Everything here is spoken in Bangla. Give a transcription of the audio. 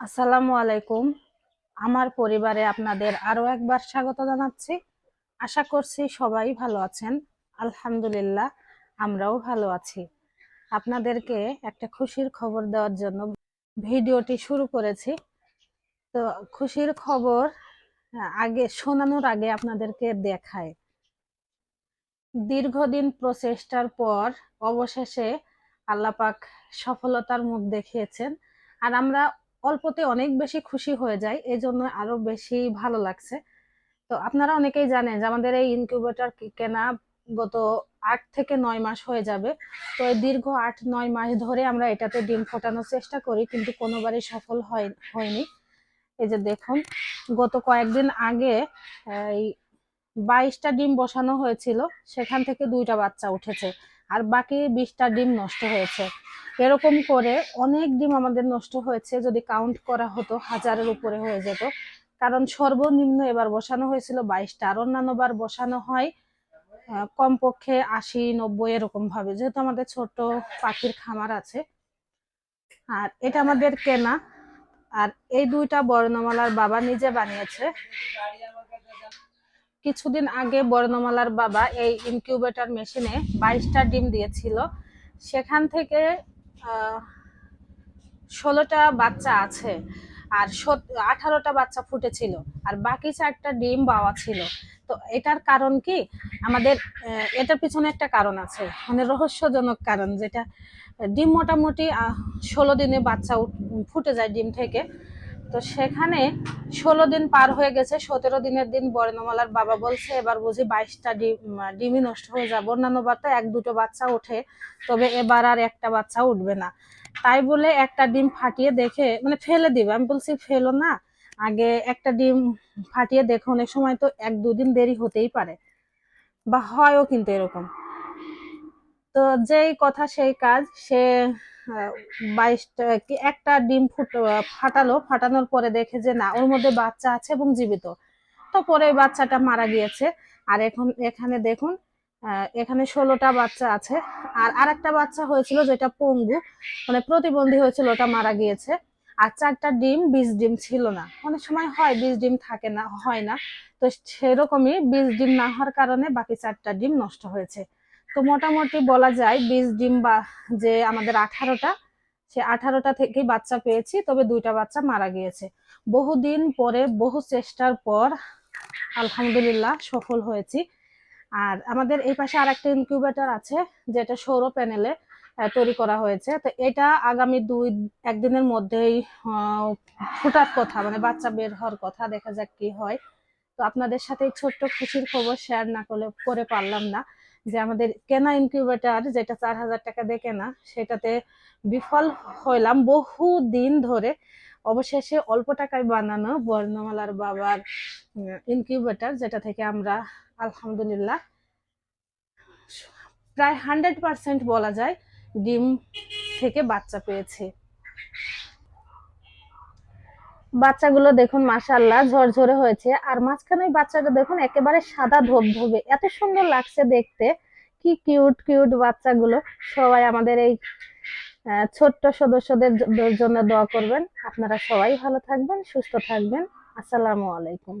আসসালামু আলাইকুম। আমার পরিবারে আপনাদের আরও একবার স্বাগত জানাচ্ছি। আশা করছি সবাই ভালো আছেন। আলহামদুলিল্লাহ, আমরাও ভালো আছি। আপনাদেরকে একটা খুশির খবর দেওয়ার জন্য ভিডিওটি শুরু করেছি। তো খুশির খবর, আগে, শোনানোর আগে আপনাদেরকে দেখায় দীর্ঘদিন প্রচেষ্টার পর অবশেষে আল্লাপাক সফলতার মুখ দেখিয়েছেন। আর আমরা অল্পতে অনেক বেশি খুশি হয়ে যায় এই জন্য আরও বেশি ভালো লাগছে। তো আপনারা অনেকেই জানেন যে আমাদের এই ইনকিউবেটর কেনা গত আট থেকে নয় মাস হয়ে যাবে। তো এই দীর্ঘ আট, নয় মাস ধরে আমরা এটাতে ডিম ফোটানোর চেষ্টা করি, কিন্তু কোনোবারই সফল হয়, হয়নি। এই যে দেখুন, গত কয়েকদিন আগে এই বাইশটা ডিম বসানো হয়েছিল, সেখান থেকে দুইটা বাচ্চা উঠেছে, আর বাকি বিশটা ডিম নষ্ট হয়েছে। এরকম করে অনেক ডিম আমাদের নষ্ট হয়েছে, যদি কাউন্ট করা হতো হাজারের উপরে হয়ে যেত। কারণ সর্বনিম্ন এবার বসানো হয়েছিল বাইশটা, আর অন্যান্য বার বসানো হয় কমপক্ষে আশি, নব্বই এরকম ভাবে, যেহেতু আমাদের ছোট পাখির খামার আছে। আর এটা আমাদের কেনা, আর এই দুইটা বর্ণমালার বাবা নিজে বানিয়েছে। কিছুদিন আগে বর্ণমালার বাবা এই ইনকিউবেটর মেশিনে বাইশটা ডিম দিয়েছিল। সেখান থেকে ষোলোটা বাচ্চা আছে আর আঠারোটা বাচ্চা ফুটেছিল আর বাকি চারটা ডিম বাওয়া ছিল। তো এটার কারণ কি? আমাদের এটার পিছনে একটা কারণ আছে মানে রহস্যজনক কারণ, যেটা ডিম মোটামুটি ষোলো দিনে বাচ্চা ফুটে যায় ডিম থেকে। তো সেখানে ষোলো দিন পার হয়ে গেছে, সতেরো দিনের দিন বর্ণমালার বাবা বলছে, এবার বুঝি বাইশটা ডিম ডিমই নষ্ট হয়ে যাবে। অন্যান্য বার তো এক দুটো বাচ্চা ওঠে, তবে এবার আর একটা বাচ্চা উঠবে না। তাই বলে একটা ডিম ফাটিয়ে দেখে মানে ফেলে দিবে। আমি বলছি, ফেলো না, আগে একটা ডিম ফাটিয়ে দেখো। অনেক সময় তো এক দুদিন দেরি হতেই পারে, বা হয়ও কিন্তু এরকম। তো যেই কথা, সেই কাজ, সে বাইশটা কি একটা ডিম ফুট ফাটালো, ফাটানোর পরে দেখে যে না, ওর মধ্যে বাচ্চা আছে এবং জীবিত। তো পরে বাচ্চাটা মারা গিয়েছে। আর এখন, এখানে দেখুন এখানে ষোলোটা বাচ্চা আছে। আর আরেকটা বাচ্চা হয়েছিল যেটা পঙ্গু মানে প্রতিবন্ধী হয়েছিল, ওটা মারা গিয়েছে। আর চারটা ডিম, বীজ ডিম ছিল না। অনেক সময় হয়, বীজ ডিম থাকে না, হয় না। তো সেরকমই বীজ ডিম না হওয়ার কারণে বাকি চারটা ডিম নষ্ট হয়েছে। তো মোটামুটি বলা যায় বীজ, ডিম বা যে আমাদের আঠারোটা, সে আঠারোটা থেকেই বাচ্চা পেয়েছি, তবে দুইটা বাচ্চা মারা গিয়েছে। বহুদিন পরে, বহু চেষ্টার পর আলহামদুলিল্লাহ সফল হয়েছি। আর আমাদের এই পাশে আর একটা ইনকিউবেটর আছে, যেটা সৌর প্যানেলে তৈরি করা হয়েছে। তো এটা আগামী দুই, একদিনের মধ্যেই ফোটার কথা মানে বাচ্চা বের হওয়ার কথা, দেখা যাক কি হয়। তো আপনাদের সাথে ছোট্ট খুশির খবর শেয়ার না করলে, করে পারলাম না। যে আমাদের কেনা ইনকিউবেটর যেটা চার হাজার টাকা দিয়ে কেনা, সেটাতে বিফল হইলাম বহু দিন ধরে। অবশেষে অল্প টাকায় বানানো বর্ণমালার বাবার ইনকিউবেটর যেটা থেকে আমরা আলহামদুলিল্লাহ প্রায় হান্ড্রেড পার্সেন্ট বলা যায় ডিম থেকে বাচ্চা পেয়েছি। বাচ্চাগুলো দেখুন মাশাল্লাহ ঝরঝরে হয়েছে। আর মাঝখানে বাচ্চাটা দেখুন, একেবারে সাদা ধোপ ধোবে এত সুন্দর লাগছে দেখতে। কি কিউট কিউট বাচ্চাগুলো। সবাই আমাদের এই ছোট্ট সদস্যদের জন্য দোয়া করবেন। আপনারা সবাই ভালো থাকবেন, সুস্থ থাকবেন। আসসালামু আলাইকুম।